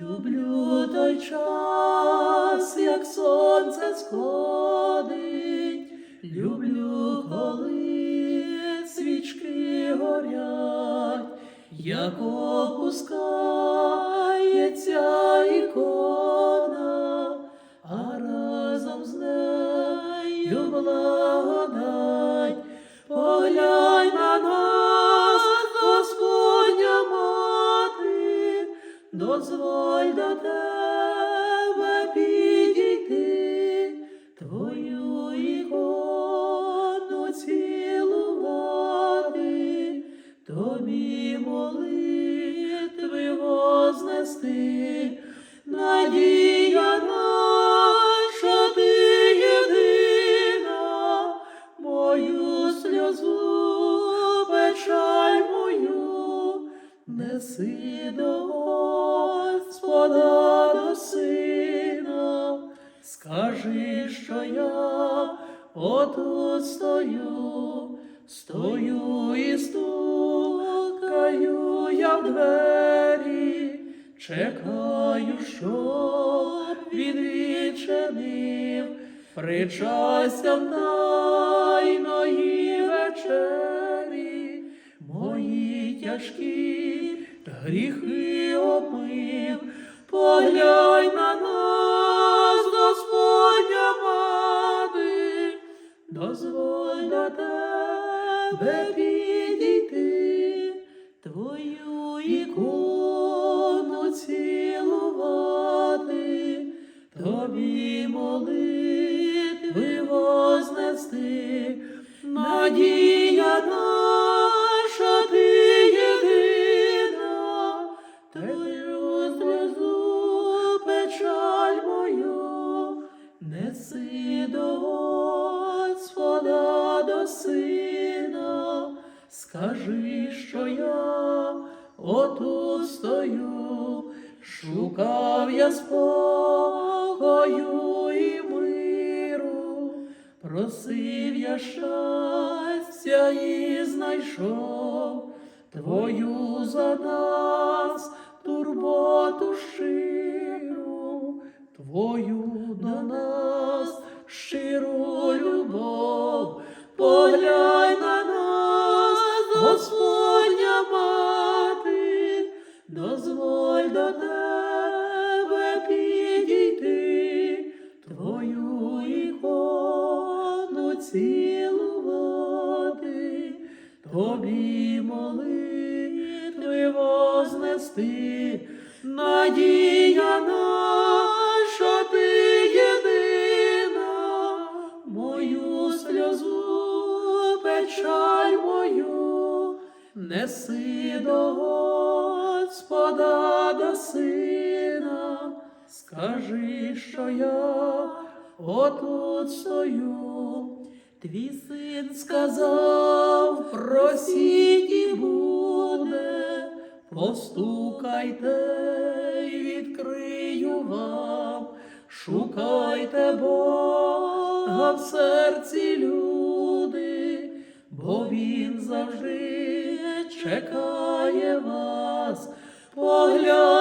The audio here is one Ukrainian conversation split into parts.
Люблю той час, як сонце сходить, люблю, коли свічки горять, як опускається ікона, а разом з нею благодать. Дозволь до тебе підійти, твою ікону цілувати, тобі молитви вознести, надія наша ти єдина, мою сльозу, печаль мою, неси до Господа до сина, скажи, що я отут стою, стою і стукаю я в двері, чекаю, щоб він причастям тайної вечері, мої тяжкі гріхи поглянь на нас, Господня мати, дозволь до тебе підійти, твою ікону цілувати, тобі скажи, що я отут стою, шукав я спокою і миру, просив я щастя і знайшов твою за нас турботу щиру, твою до нас щиру любов, поглянь тобі молитви вознести, надія наша ти єдина, мою сльозу, печаль мою, неси до Господа до сина, скажи, що я отут стою. Твій син сказав, просіть і буде, постукайте й відкрию вам, шукайте Бога в серці люди, бо Він завжди чекає вас, поглянь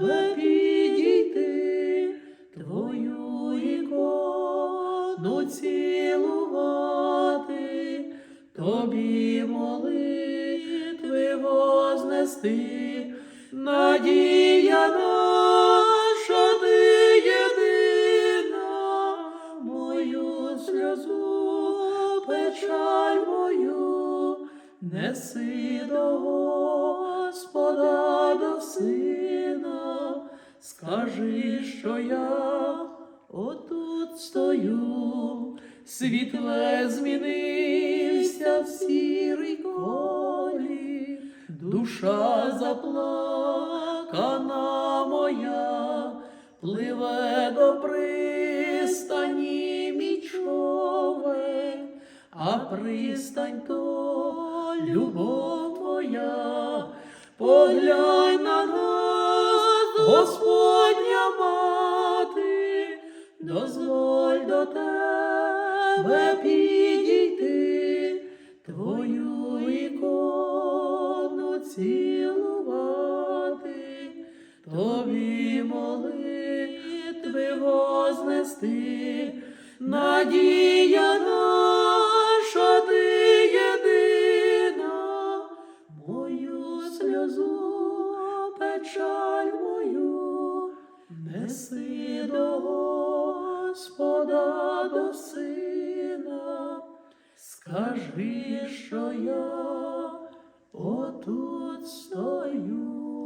тебе підійти, твою ікону тобі молитви вознести, надія наша ти єдина, мою сльозу, печаль мою, неси до Господа до сина, скажи, що я отут стою, світле змінився в сірий колі, душа заплакана моя, пливе до пристані мій а пристань то любов твоя, поглянь на нас, Господня мати, дозволь до тебе підійти, твою ікону цілувати, тобі молитви вознести, надія наша ти єдина, мою сльозу печаль. До сина, скажи, що я отут стою.